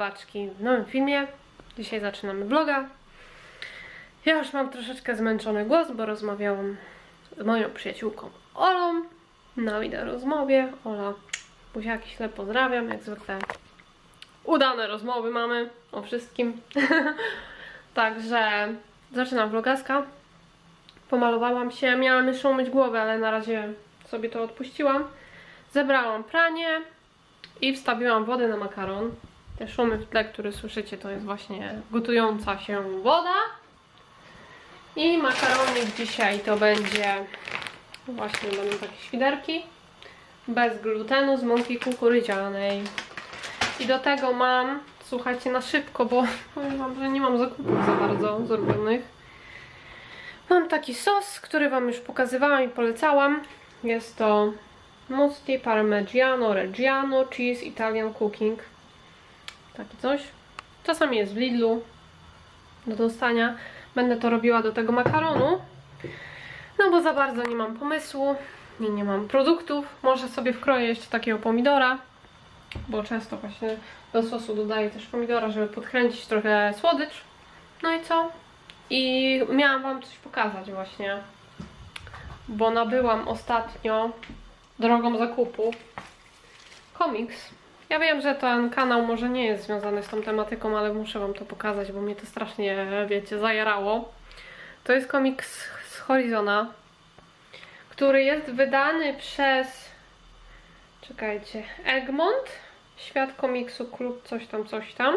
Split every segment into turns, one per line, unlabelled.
robaczki w nowym filmie. Dzisiaj zaczynamy vloga. Ja już mam troszeczkę zmęczony głos, bo rozmawiałam z moją przyjaciółką Olą na wideo rozmowie. Ola, buziaki śle pozdrawiam, jak zwykle udane rozmowy mamy o wszystkim. Także zaczynam vlogaska. Pomalowałam się, miałam jeszcze umyć głowę, ale na razie sobie to odpuściłam. Zebrałam pranie i wstawiłam wodę na makaron. Te szumy w tle, które słyszycie, to jest właśnie gotująca się woda. I makaronik dzisiaj to będzie właśnie będą takie świderki bez glutenu z mąki kukurydzianej. I do tego mam, słuchajcie, na szybko, bo powiem wam, że nie mam zakupów za bardzo zrobionych. Mam taki sos, który wam już pokazywałam i polecałam. Jest to Musti Parmigiano Reggiano Cheese Italian Cooking. Takie coś. Czasami jest w Lidlu do dostania. Będę to robiła do tego makaronu. No bo za bardzo nie mam pomysłu i nie mam produktów. Może sobie wkroję jeszcze takiego pomidora, bo często właśnie do sosu dodaję też pomidora, żeby podkręcić trochę słodycz. No i co? I miałam wam coś pokazać właśnie, bo nabyłam ostatnio drogą zakupu komiks. Ja wiem, że ten kanał może nie jest związany z tą tematyką, ale muszę wam to pokazać, bo mnie to strasznie, wiecie, zajarało. To jest komiks z Horizona, który jest wydany przez czekajcie, Egmont, Świat Komiksu Klub coś tam, coś tam.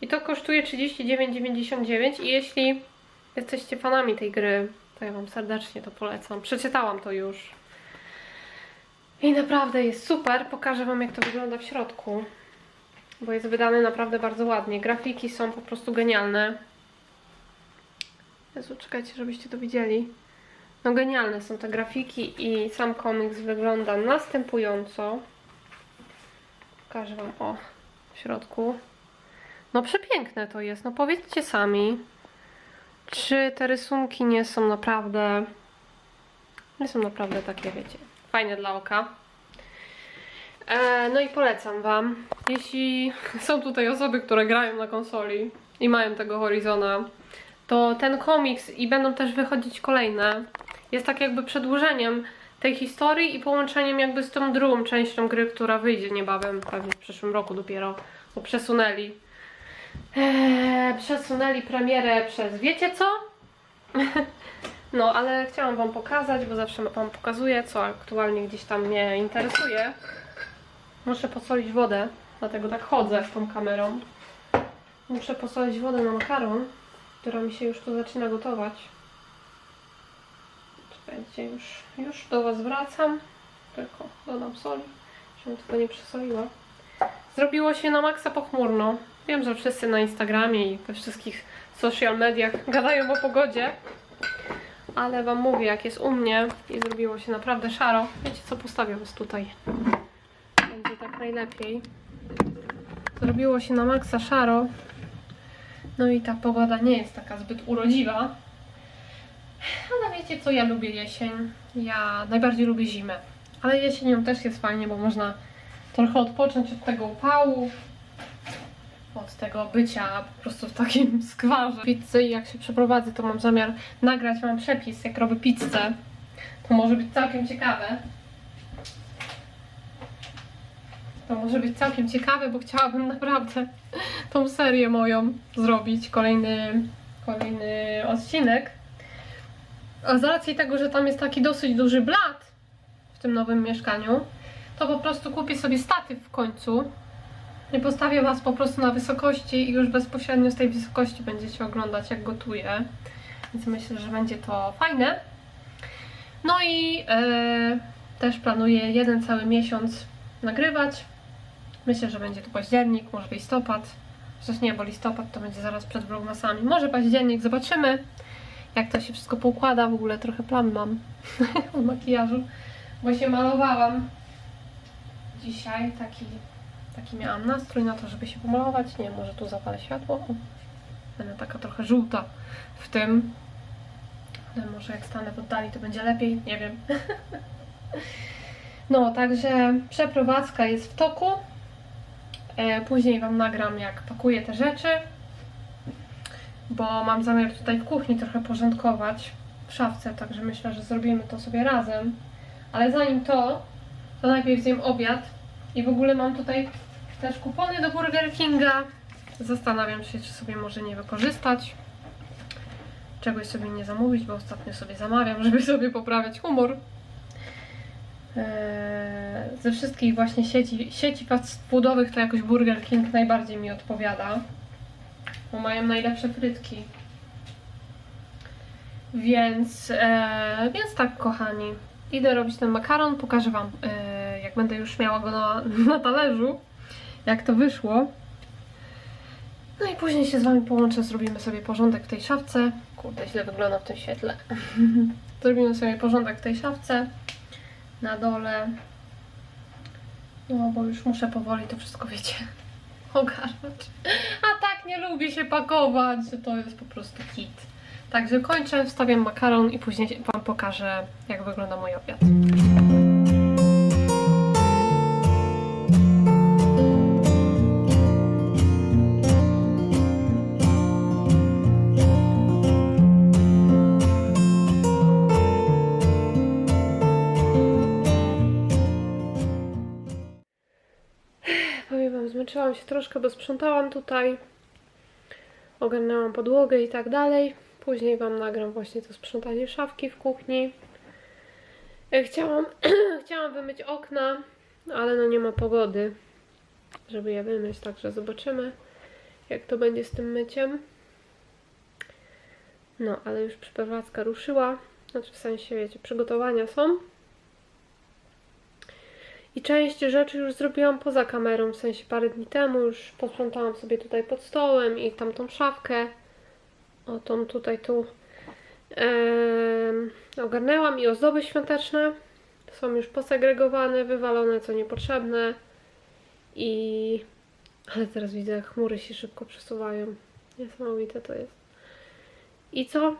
I to kosztuje 39,99 i jeśli jesteście fanami tej gry, to ja wam serdecznie to polecam. Przeczytałam to już. I naprawdę jest super. Pokażę Wam, jak to wygląda w środku. Bo jest wydany naprawdę bardzo ładnie. Grafiki są po prostu genialne. Jezu, czekajcie, żebyście to widzieli. No genialne są te grafiki i sam komiks wygląda następująco. Pokażę Wam, o, w środku. No przepiękne to jest. No powiedzcie sami, czy te rysunki nie są naprawdę... Nie są naprawdę takie, wiecie, fajne dla oka. E, no i polecam Wam. Jeśli są tutaj osoby, które grają na konsoli i mają tego Horizona, to ten komiks i będą też wychodzić kolejne. Jest tak jakby przedłużeniem tej historii i połączeniem jakby z tą drugą częścią gry, która wyjdzie niebawem, pewnie w przyszłym roku dopiero, bo przesunęli. Eee, przesunęli premierę przez wiecie co? No, ale chciałam Wam pokazać, bo zawsze Wam pokazuję, co aktualnie gdzieś tam mnie interesuje. Muszę posolić wodę, dlatego tak chodzę z tą kamerą. Muszę posolić wodę na makaron, która mi się już tu zaczyna gotować. Czekajcie, już, już do Was wracam. Tylko dodam soli, żebym tylko nie przesoliła. Zrobiło się na maksa pochmurno. Wiem, że wszyscy na Instagramie i we wszystkich social mediach gadają o pogodzie. Ale Wam mówię, jak jest u mnie i zrobiło się naprawdę szaro. Wiecie co, postawię Was tutaj. Będzie tak najlepiej. Zrobiło się na maksa szaro. No i ta pogoda nie jest taka zbyt urodziwa. Ale wiecie co, ja lubię jesień. Ja najbardziej lubię zimę. Ale jesienią też jest fajnie, bo można trochę odpocząć od tego upału, od tego bycia po prostu w takim skwarze pizzy i jak się przeprowadzę, to mam zamiar nagrać, mam przepis, jak robię pizzę. To może być całkiem ciekawe. To może być całkiem ciekawe, bo chciałabym naprawdę tą serię moją zrobić, kolejny, kolejny odcinek. A z racji tego, że tam jest taki dosyć duży blat w tym nowym mieszkaniu, to po prostu kupię sobie statyw w końcu i postawię Was po prostu na wysokości i już bezpośrednio z tej wysokości będziecie oglądać jak gotuję. Więc myślę, że będzie to fajne. No i e, też planuję jeden cały miesiąc nagrywać. Myślę, że będzie to październik, może listopad. Chociaż nie, bo listopad to będzie zaraz przed vlogmasami. Może październik, zobaczymy jak to się wszystko poukłada. W ogóle trochę plan mam o makijażu, bo się malowałam dzisiaj. Taki, taki miałam nastrój na to, żeby się pomalować. Nie, może tu zapalę światło. O, Będę taka trochę żółta w tym. Ale może jak stanę w oddali, to będzie lepiej. Nie wiem. No, także przeprowadzka jest w toku. E, później Wam nagram, jak pakuję te rzeczy, bo mam zamiar tutaj w kuchni trochę porządkować w szafce, także myślę, że zrobimy to sobie razem. Ale zanim to, to najpierw zjem obiad i w ogóle mam tutaj też kupony do Burger Kinga. Zastanawiam się, czy sobie może nie wykorzystać. Czegoś sobie nie zamówić, bo ostatnio sobie zamawiam, żeby sobie poprawiać humor. Eee, ze wszystkich właśnie sieci, sieci fast foodowych to jakoś Burger King najbardziej mi odpowiada. Bo mają najlepsze frytki. Więc, e, więc tak, kochani. Idę robić ten makaron, pokażę Wam, e, jak będę już miała go na, na talerzu, jak to wyszło. No i później się z Wami połączę, zrobimy sobie porządek w tej szafce. Kurde, źle wygląda w tym świetle. zrobimy sobie porządek w tej szafce na dole. No, bo już muszę powoli to wszystko, wiecie, ogarnąć. A tak nie lubię się pakować, że to jest po prostu hit. Także kończę, wstawiam makaron i później Wam pokażę, jak wygląda mój obiad. Się troszkę, bo sprzątałam tutaj. Ogarnęłam podłogę i tak dalej. Później Wam nagram właśnie to sprzątanie szafki w kuchni. E, Chciałam, chciałam wymyć okna, ale no nie ma pogody, żeby je wymyć, także zobaczymy, jak to będzie z tym myciem. No, ale już przeprowadzka ruszyła. Znaczy w sensie, wiecie, przygotowania są. I część rzeczy już zrobiłam poza kamerą, w sensie parę dni temu już posprzątałam sobie tutaj pod stołem i tamtą szafkę. O, tą tutaj tu em, ogarnęłam i ozdoby świąteczne są już posegregowane, wywalone, co niepotrzebne. I... Ale teraz widzę, jak chmury się szybko przesuwają. Niesamowite to jest. I co?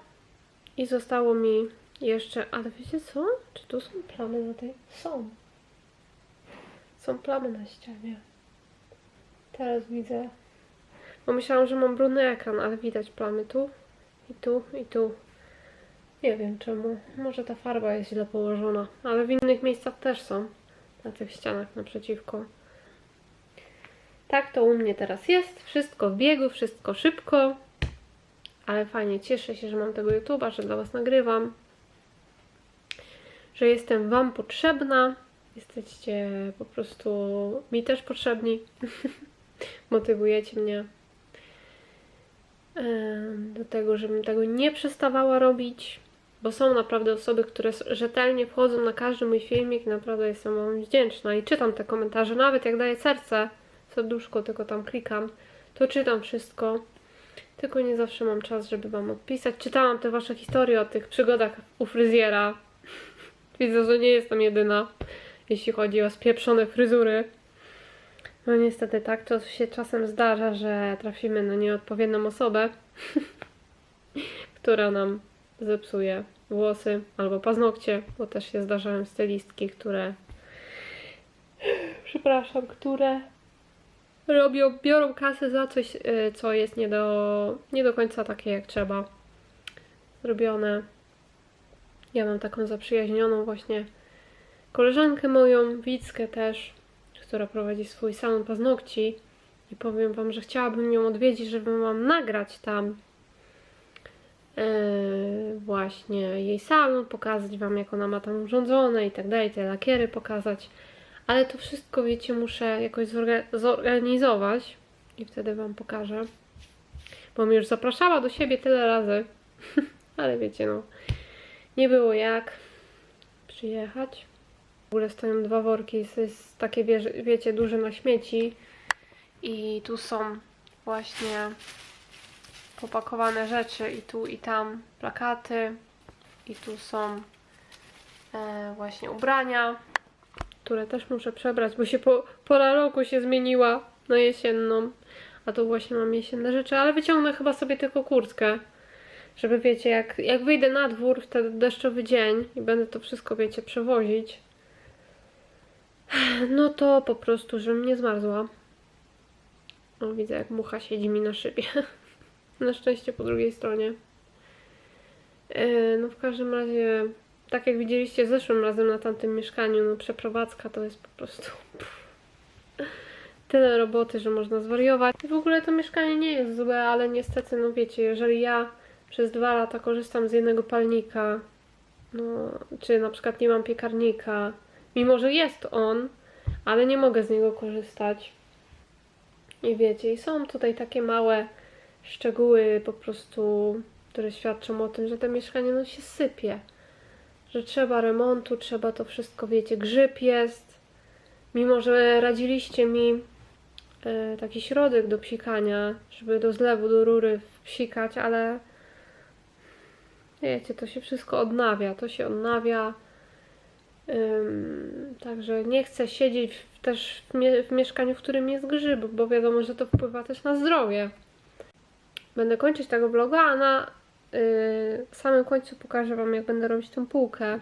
I zostało mi jeszcze... Ale wiecie co? Czy tu są plamy na tej? Są. Są plamy na ścianie. Teraz widzę. Bo myślałam, że mam brudny ekran, ale widać plamy tu i tu i tu. Nie wiem czemu. Może ta farba jest źle położona, ale w innych miejscach też są. Na tych ścianach naprzeciwko. Tak to u mnie teraz jest. Wszystko w biegu, wszystko szybko. Ale fajnie, cieszę się, że mam tego YouTube'a, że dla Was nagrywam. Że jestem Wam potrzebna. Jesteście po prostu mi też potrzebni. Motywujecie mnie do tego, żebym tego nie przestawała robić. Bo są naprawdę osoby, które rzetelnie wchodzą na każdy mój filmik i naprawdę jestem Wam wdzięczna. I czytam te komentarze, nawet jak daję serce, serduszko, tylko tam klikam, to czytam wszystko. Tylko nie zawsze mam czas, żeby Wam odpisać. Czytałam te Wasze historie o tych przygodach u fryzjera. Widzę, że nie jestem jedyna jeśli chodzi o spieprzone fryzury. No niestety tak to się czasem zdarza, że trafimy na nieodpowiednią osobę, która nam zepsuje włosy albo paznokcie, bo też się zdarzają stylistki, które przepraszam, które robią, biorą kasę za coś, y, co jest nie do, nie do końca takie jak trzeba zrobione. Ja mam taką zaprzyjaźnioną właśnie koleżankę moją, Wickę też, która prowadzi swój salon paznokci. I powiem Wam, że chciałabym ją odwiedzić, żeby Wam nagrać tam e, właśnie jej salon, pokazać Wam jak ona ma tam urządzone i tak dalej, te lakiery pokazać, ale to wszystko, wiecie, muszę jakoś zorga- zorganizować i wtedy Wam pokażę, bo mnie już zapraszała do siebie tyle razy, ale wiecie, no, nie było jak przyjechać. W ogóle stoją dwa worki, to jest takie, wie, wiecie, duże na śmieci. I tu są właśnie popakowane rzeczy i tu i tam plakaty. I tu są e, właśnie ubrania, które też muszę przebrać, bo się po, pora roku się zmieniła na jesienną. A tu właśnie mam jesienne rzeczy, ale wyciągnę chyba sobie tylko kurtkę. Żeby wiecie, jak, jak wyjdę na dwór w ten deszczowy dzień i będę to wszystko, wiecie, przewozić, no to po prostu, żebym nie zmarzła. O, widzę jak mucha siedzi mi na szybie. na szczęście po drugiej stronie. E, No w każdym razie, tak jak widzieliście zeszłym razem na tamtym mieszkaniu, no przeprowadzka to jest po prostu tyle roboty, że można zwariować. W ogóle to mieszkanie nie jest złe, ale niestety, no wiecie, jeżeli ja przez dwa lata korzystam z jednego palnika, no, czy na przykład nie mam piekarnika, mimo że jest on, ale nie mogę z niego korzystać. I wiecie, i są tutaj takie małe szczegóły po prostu, które świadczą o tym, że to mieszkanie no się sypie. Że trzeba remontu, trzeba to wszystko, wiecie, grzyb jest. Mimo, że radziliście mi e, taki środek do psikania, żeby do zlewu, do rury psikać, ale wiecie, to się wszystko odnawia, to się odnawia. Także nie chcę siedzieć też w, mie- w mieszkaniu, w którym jest grzyb, bo wiadomo, że to wpływa też na zdrowie. Będę kończyć tego vloga, a na yy, samym końcu pokażę Wam, jak będę robić tą półkę.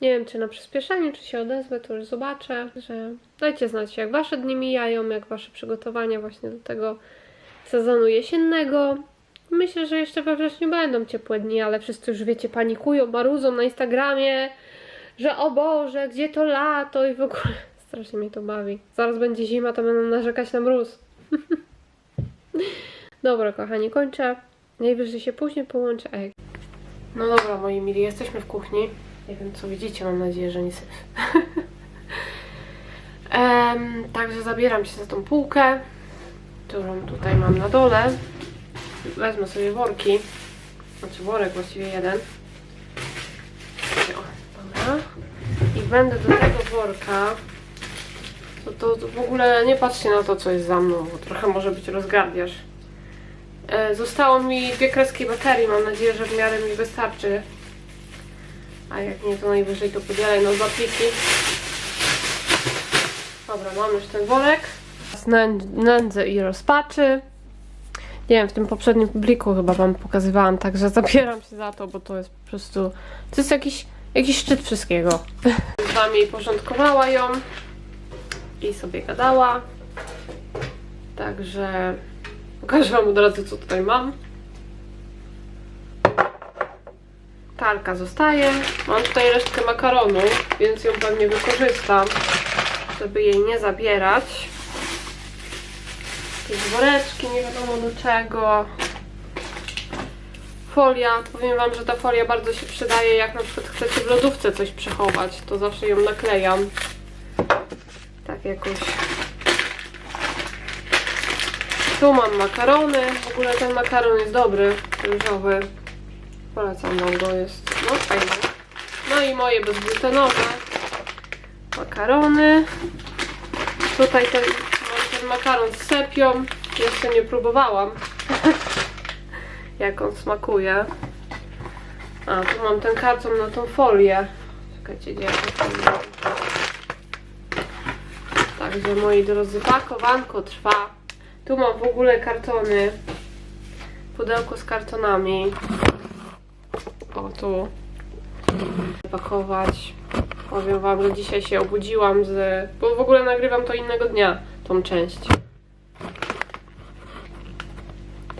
Nie wiem, czy na przyspieszenie, czy się odezwę, to już zobaczę. Że dajcie znać, jak Wasze dni mijają, jak Wasze przygotowania właśnie do tego sezonu jesiennego. Myślę, że jeszcze we wrześniu będą ciepłe dni, ale wszyscy już wiecie, panikują, marudzą na Instagramie, że o Boże, gdzie to lato i w ogóle strasznie mnie to bawi. Zaraz będzie zima, to będą narzekać na mróz. dobra, kochani, kończę. Najwyżej się później połączę. Ej. No dobra, moi mili, jesteśmy w kuchni. Nie wiem, co widzicie, mam nadzieję, że syf. Em, także zabieram się za tą półkę, którą tutaj mam na dole. Wezmę sobie worki. Znaczy worek właściwie jeden. Będę do tego worka. To, to, w ogóle nie patrzcie na to, co jest za mną, bo trochę może być rozgardiasz. E, zostało mi dwie kreski baterii. Mam nadzieję, że w miarę mi wystarczy. A jak nie, to najwyżej to podzielę na dwa pliki. Dobra, mam już ten worek. Nędzy i rozpaczy. Nie wiem, w tym poprzednim pliku chyba Wam pokazywałam, także zabieram się za to, bo to jest po prostu... To jest jakiś, jakiś szczyt wszystkiego. Z Wami porządkowała ją i sobie gadała. Także pokażę Wam od razu, co tutaj mam. Tarka zostaje. Mam tutaj resztkę makaronu, więc ją pewnie wykorzystam, żeby jej nie zabierać. Jakieś woreczki, nie wiadomo do czego. Folia. Powiem Wam, że ta folia bardzo się przydaje, jak na przykład chcecie w lodówce coś przechować, to zawsze ją naklejam. Tak jakoś. Tu mam makarony. W ogóle ten makaron jest dobry, ryżowy. Polecam Wam go, jest no fajny. No i moje bezglutenowe makarony. Tutaj ten, ten makaron z sepią. Jeszcze nie próbowałam. Jak on smakuje. A, tu mam ten karton na tą folię. Czekajcie, gdzie ja to? Także moi drodzy, pakowanko trwa. Tu mam w ogóle kartony. Pudełko z kartonami. O, tu. Pakować. Powiem wam, że dzisiaj się obudziłam z... Bo w ogóle nagrywam to innego dnia, tą część.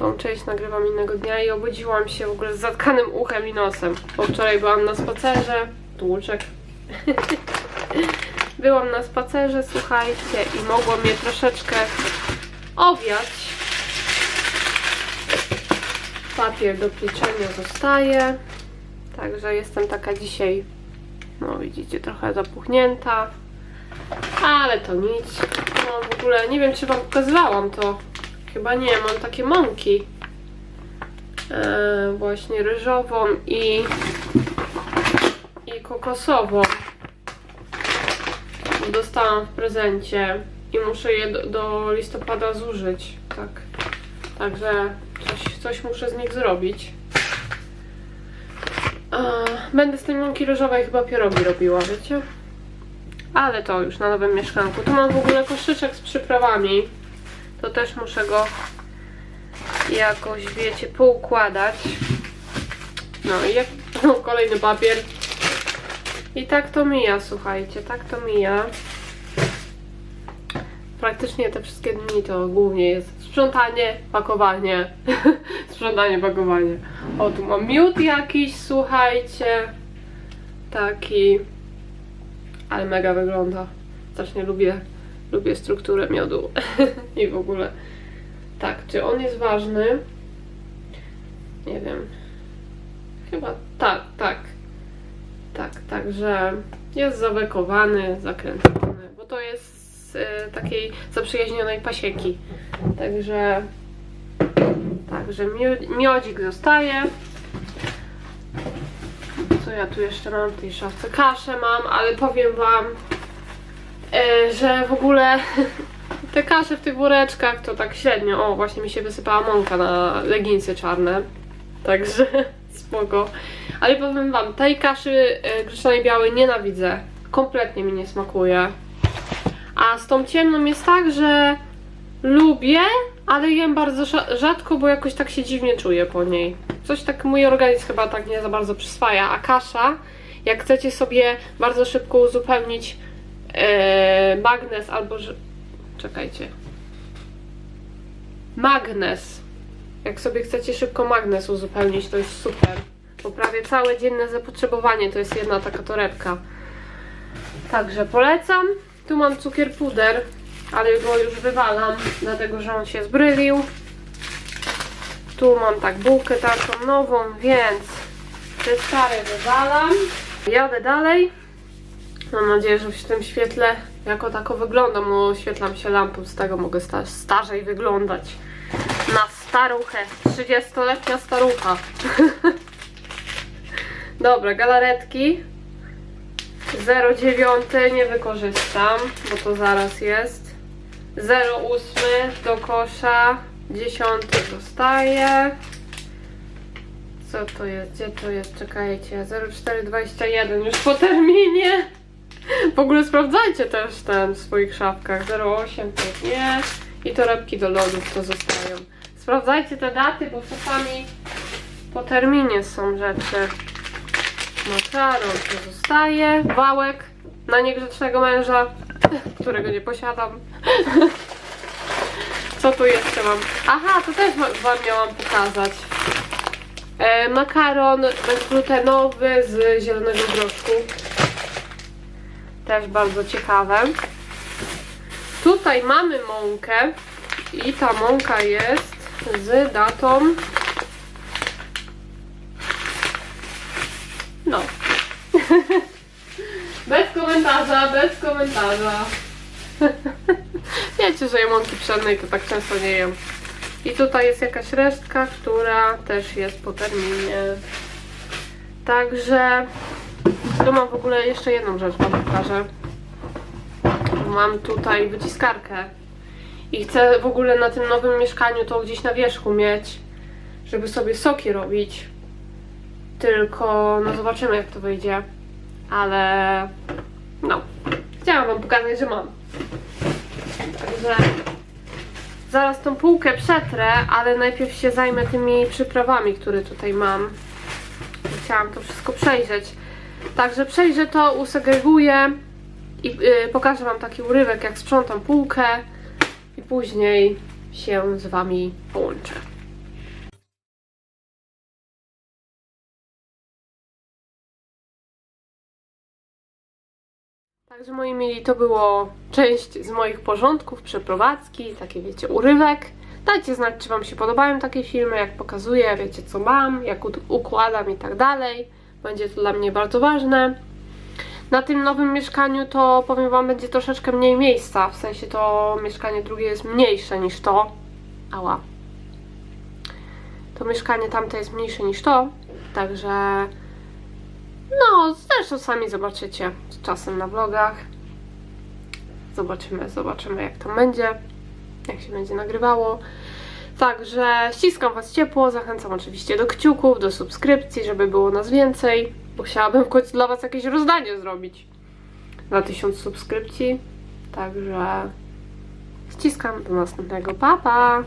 Tą część nagrywam innego dnia i obudziłam się w ogóle z zatkanym uchem i nosem. Bo wczoraj byłam na spacerze. Tłuczek. byłam na spacerze, słuchajcie, i mogło mnie troszeczkę owiać. Papier do pieczenia zostaje. Także jestem taka dzisiaj, no widzicie, trochę zapuchnięta. Ale to nic. No w ogóle nie wiem, czy wam pokazywałam to. Chyba nie, mam takie mąki. E, właśnie ryżową i, i kokosową. Dostałam w prezencie i muszę je do, do listopada zużyć. Tak. Także coś, coś muszę z nich zrobić. E, Będę z tej mąki ryżowej chyba pierogi robiła, wiecie? Ale to już na nowym mieszkanku. Tu mam w ogóle koszyczek z przyprawami. To też muszę go jakoś, wiecie, poukładać. No i jak... No, kolejny papier. I tak to mija, słuchajcie, tak to mija. praktycznie te wszystkie dni to głównie jest sprzątanie, pakowanie. sprzątanie, pakowanie. O, tu mam miód jakiś, słuchajcie. Taki. Ale mega wygląda. Strasznie lubię, lubię strukturę miodu. I w ogóle. Tak, czy on jest ważny? Nie wiem. Chyba tak, tak. Tak, także jest zawekowany, zakręcony, bo to jest z e, takiej zaprzyjaźnionej pasieki. Także, także mio- miodzik zostaje. Co ja tu jeszcze mam w tej szafce? Kaszę mam, ale powiem wam, że w ogóle te kasze w tych woreczkach to tak średnio. O, właśnie mi się wysypała mąka na leginsy czarne. Także spoko. Ale powiem wam, tej kaszy e, gryczanej białej nienawidzę. Kompletnie mi nie smakuje. A z tą ciemną jest tak, że lubię, ale jem bardzo rza- rzadko, bo jakoś tak się dziwnie czuję po niej. Coś tak mój organizm chyba tak nie za bardzo przyswaja. A kasza, jak chcecie sobie bardzo szybko uzupełnić e, magnes albo... Czekajcie. Magnes. Jak sobie chcecie szybko magnes uzupełnić, to jest super. Bo prawie całe dzienne zapotrzebowanie to jest jedna taka torebka. Także polecam. Tu mam cukier puder, ale go już wywalam, dlatego że on się zbrylił. Tu mam tak bułkę taką nową, więc te stare wywalam. Jadę dalej. Mam nadzieję, że w tym świetle jako tako wyglądam. bo Oświetlam się lampą, z tego mogę sta starzej wyglądać. Na staruchę. 30-letnia starucha. Dobra, galaretki. 0,9 nie wykorzystam, bo to zaraz jest. 0,8 do kosza. 10 zostaje. Co to jest? Gdzie to jest? Czekajcie. 0,421 już po terminie. W ogóle sprawdzajcie też ten w swoich szafkach. 0,8 to nie. I torebki do lodów to zostają. Sprawdzajcie te daty, bo czasami po terminie są rzeczy. Makaron to zostaje. Wałek na niegrzecznego męża, którego nie posiadam. Co tu jeszcze mam? Aha, to też wa- wam miałam pokazać. E, makaron bezglutenowy z zielonego groszku. Też bardzo ciekawe. Tutaj mamy mąkę i ta mąka jest z datą no. Bez komentarza, bez komentarza. Wiecie, że ja mąki pszennej to tak często nie jem. I tutaj jest jakaś resztka, która też jest po terminie. Także tu mam w ogóle jeszcze jedną rzecz wam pokażę mam tutaj wyciskarkę i chcę w ogóle na tym nowym mieszkaniu to gdzieś na wierzchu mieć, żeby sobie soki robić. Tylko, no zobaczymy jak to wyjdzie. Ale, no, chciałam wam pokazać, że mam. Także zaraz tą półkę przetrę, ale najpierw się zajmę tymi przyprawami, które tutaj mam. Chciałam to wszystko przejrzeć. Także przejrzę to, usegreguję i yy, pokażę wam taki urywek, jak sprzątam półkę i później się z wami połączę. Także moi mili, to było część z moich porządków, przeprowadzki, takie wiecie, urywek. Dajcie znać, czy Wam się podobają takie filmy, jak pokazuję, wiecie co mam, jak układam i tak dalej. Będzie to dla mnie bardzo ważne. Na tym nowym mieszkaniu to powiem Wam, będzie troszeczkę mniej miejsca, w sensie to mieszkanie drugie jest mniejsze niż to. Ała. To mieszkanie tamte jest mniejsze niż to, także no, zresztą sami zobaczycie z czasem na vlogach. Zobaczymy, zobaczymy jak to będzie, jak się będzie nagrywało. Także ściskam Was ciepło, zachęcam oczywiście do kciuków, do subskrypcji, żeby było nas więcej, bo chciałabym w końcu dla Was jakieś rozdanie zrobić na 1000 subskrypcji. Także ściskam do następnego. Pa, pa!